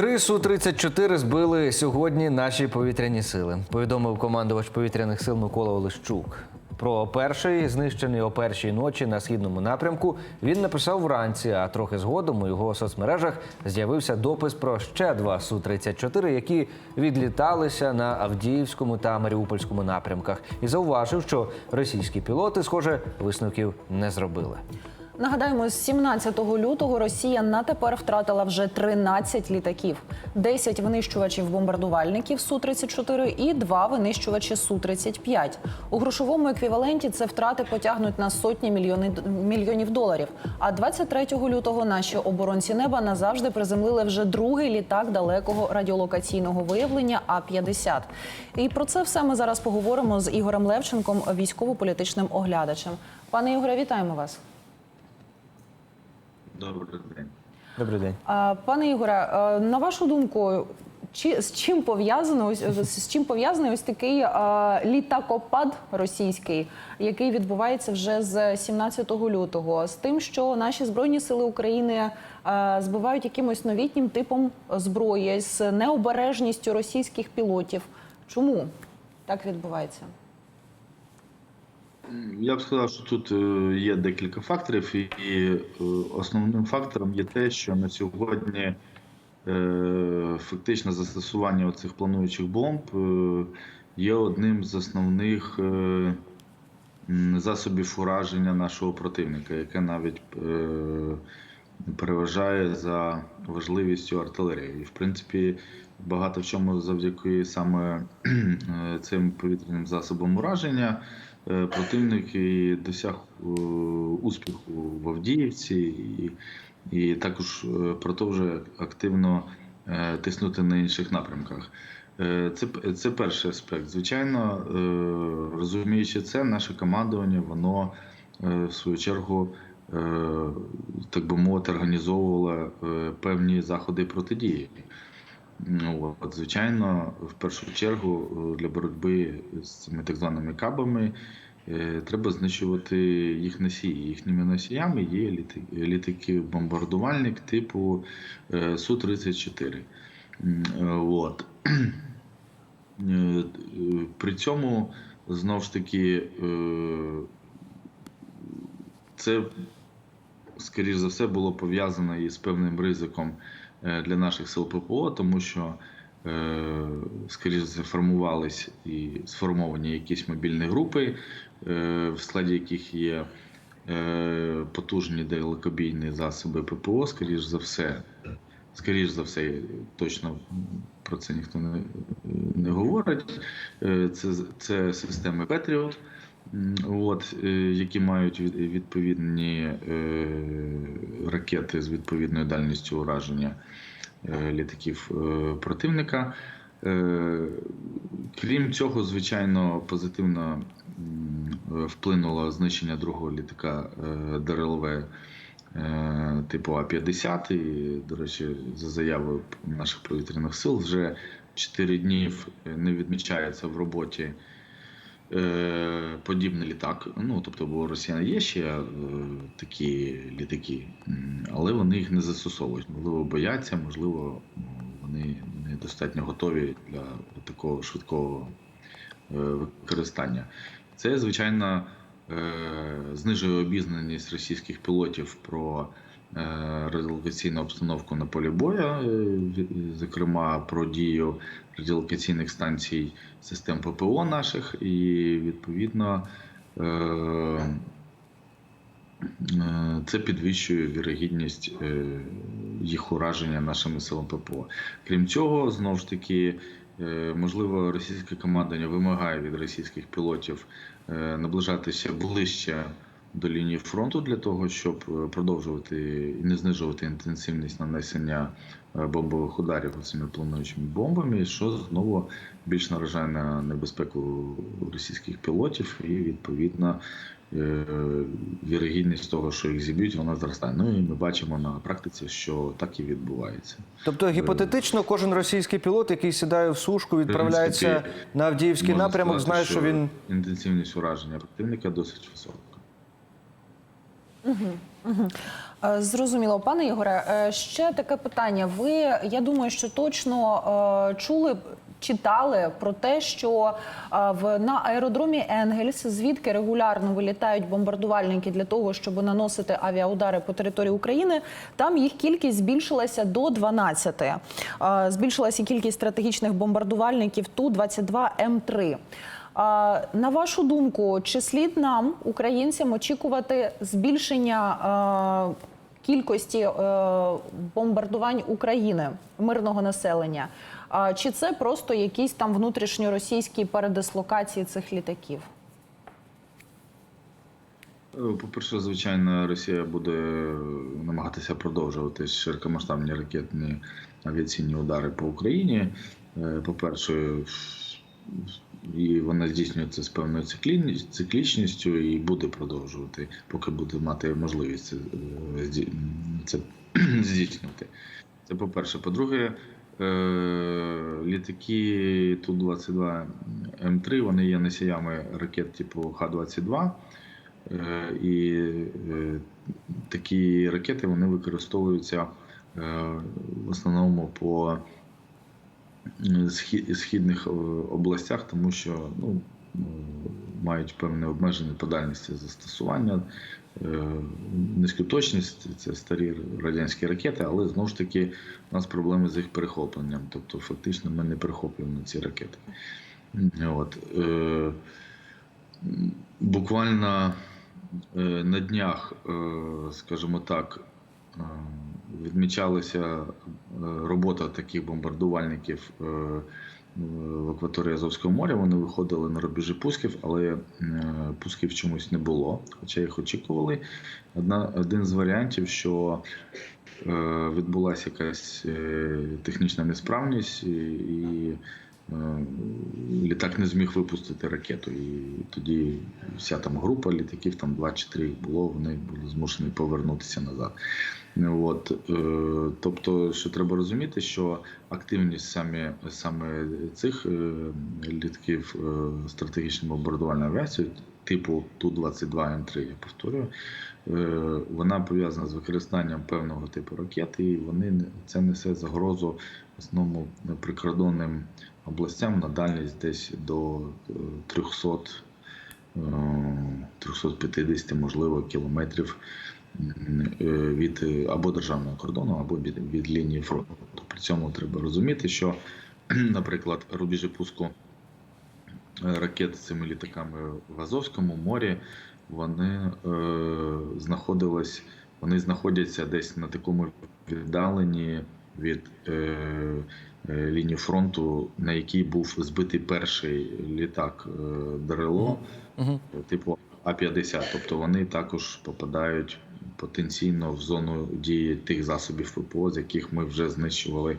Три Су-34 збили сьогодні наші повітряні сили. Повідомив командувач повітряних сил Микола Олещук. Про перший знищений о першій ночі на східному напрямку він написав вранці. А трохи згодом у його соцмережах з'явився допис про ще два Су-34, які відліталися на Авдіївському та Маріупольському напрямках, і зауважив, що російські пілоти, схоже, висновків не зробили. Нагадаємо, з 17 лютого Росія на тепер втратила вже 13 літаків, 10 винищувачів-бомбардувальників Су-34 і 2 винищувачі Су-35. У грошовому еквіваленті це втрати потягнуть на сотні мільйони, мільйонів доларів. А 23 лютого наші оборонці неба назавжди приземлили вже другий літак далекого радіолокаційного виявлення А-50. І про це все ми зараз поговоримо з Ігорем Левченком, військово-політичним оглядачем. Пане Ігоре, вітаємо вас. Добрий день. Добрий день. А, Пане Ігоре, на вашу думку, чи з чим пов'язано ось з чим пов'язаний ось такий а, літакопад російський, який відбувається вже з 17 лютого, з тим, що наші збройні сили України а, збивають якимось новітнім типом зброї з необережністю російських пілотів. Чому так відбувається? Я б сказав, що тут е, є декілька факторів, і е, основним фактором є те, що на сьогодні е, фактично застосування оцих плануючих бомб є одним з основних засобів ураження нашого противника, яке навіть переважає за важливістю артилерії. І, в принципі, багато в чому завдяки саме цим повітряним засобам ураження. Е, противник і досяг е, успіху в Авдіївці, і, і також е, продовжує активно тиснути на інших напрямках. Це, це перший аспект. Звичайно, розуміючи це, наше командування, воно в свою чергу, так би мовити, організовувало е, певні заходи протидії. Ну, от, звичайно, в першу чергу е, для боротьби з цими так званими кабами е, треба знищувати їх носії. Їхніми носіями є літаки-бомбардувальник типу е, Су-34. Е, От. При цьому знову ж таки це скоріш за все було пов'язано із певним ризиком для наших сил ППО, тому що, е, скоріш за все, формувались і сформовані якісь мобільні групи, е, в складі яких є е, потужні далекобійні засоби ППО, скоріш за все. Скоріш за все, точно про це ніхто не, не говорить. Е, Це, це системи м, от, е, які мають від- відповідні е, ракети з відповідною дальністю ураження е, літаків противника. Крім цього, звичайно, позитивно вплинуло знищення другого літака ДРЛВ типу А-50. І, до речі, за заявою наших повітряних сил вже 4 днів не відмічається в роботі подібний літак. Ну, тобто, бо у росіян є ще е, такі літаки, але вони їх не застосовують. Можливо, бояться, можливо, вони недостатньо готові для такого швидкого е, використання. Це, звичайно, е, знижує обізнаність російських пілотів про е, радіолокаційну обстановку на полі бою, е, зокрема про дію радіолокаційних станцій систем ППО наших, і відповідно е, е, це підвищує вірогідність е, їх ураження нашими силами ППО. Крім цього, знову ж таки, е, можливо, російське командування вимагає від російських пілотів е, наближатися ближче до лінії фронту для того, щоб е, продовжувати і не знижувати інтенсивність нанесення е, бомбових ударів цими плануючими бомбами, що знову більш наражає на небезпеку російських пілотів, і відповідно е, вірогідність того, що їх зіб'ють, вона зростає. Ну і ми бачимо на практиці, що так і відбувається. Тобто гіпотетично, кожен російський пілот, який сідає в сушку, відправляється на Авдіївський напрямок, знає, що він інтенсивність ураження противника досить висока. Е, Зрозуміло, пане Ігоре. е, Ще таке питання. Ви я думаю, що точно е, чули. Читали про те, що в на аеродромі Енгельс, звідки регулярно вилітають бомбардувальники для того, щоб наносити авіаудари по території України, там їх кількість збільшилася до 12. Е, Збільшилася кількість стратегічних бомбардувальників Ту-22 М3. На вашу думку, чи слід нам, українцям, очікувати збільшення е, кількості е, бомбардувань України мирного населення? Чи це просто якісь там внутрішньоросійські передислокації цих літаків? Е, По-перше, звичайно, Росія буде намагатися продовжувати широкомасштабні ракетні авіаційні удари по Україні. По-перше, і вона здійснює це з певною циклічністю і буде продовжувати, поки буде мати можливість це, е, це здійснювати. Це по-перше. По-друге, е, літаки Ту-22 М3 вони є носіями ракет типу Х-22. Е, І такі ракети вони використовуються в основному по східних е, областях, тому що ну, мають певне обмеження по дальності застосування, е, низьку точність, це старі радянські ракети, але знову ж таки у нас проблеми з їх перехопленням. Тобто, фактично, ми не перехоплюємо ці ракети. От. е, Буквально на днях, скажімо так, відмічалася е, робота таких бомбардувальників е, в акваторії Азовського моря. Вони виходили на рубежі пусків, але е, пусків чомусь не було, хоча їх очікували. Одна, один з варіантів, що відбулася якась технічна несправність і. Літак не зміг випустити ракету, і тоді вся там група літаків, там два чи три їх було, вони були змушені повернутися назад. От, е, тобто, що треба розуміти, що активність саме, саме цих е, літків е, стратегічної бомбардувальної авіації, типу Ту-22М3, я повторюю, вона пов'язана з використанням певного типу ракет, і вони це несе загрозу основному прикордонним областям на дальність десь до е, 300 е, 350, можливо, кілометрів від е, або державного кордону, або від, від лінії фронту. При цьому треба розуміти, що, наприклад, рубежі пуску е, ракет цими літаками в Азовському морі вони е, знаходились, вони знаходяться десь на такому віддаленні від е, е, лінії фронту, на якій був збитий перший літак е, ДРЛО, Угу. типу А-50. Тобто вони також попадають потенційно в зону дії тих засобів ППО, з яких ми вже знищували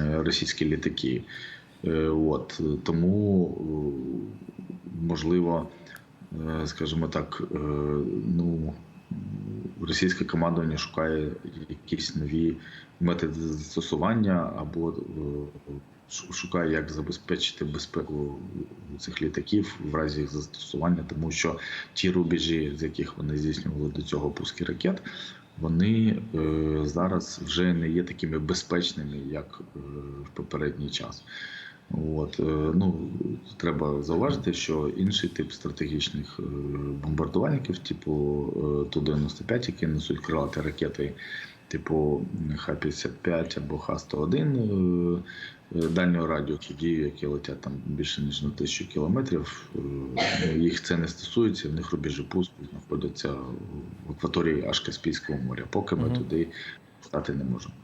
російські літаки. Е, От тому е, можливо, е, скажімо так, ну російське командування шукає якісь нові методи застосування або шукає, як забезпечити безпеку цих літаків в разі їх застосування, тому що ті рубежі, з яких вони здійснювали до цього пуски ракет, вони е, зараз вже не є такими безпечними, як е, в попередній час. От, е, ну, треба зауважити, що інший тип стратегічних бомбардувальників, типу е, Ту-95, які несуть крилаті ракети, типу Х-55 або Х-101 е, е, дальнього радіусу дії, які летять там більше ніж на тисячу кілометрів, е, їх це не стосується, в них рубежі пуску знаходяться в акваторії аж Каспійського моря, поки ми Мгм. туди стати не можемо.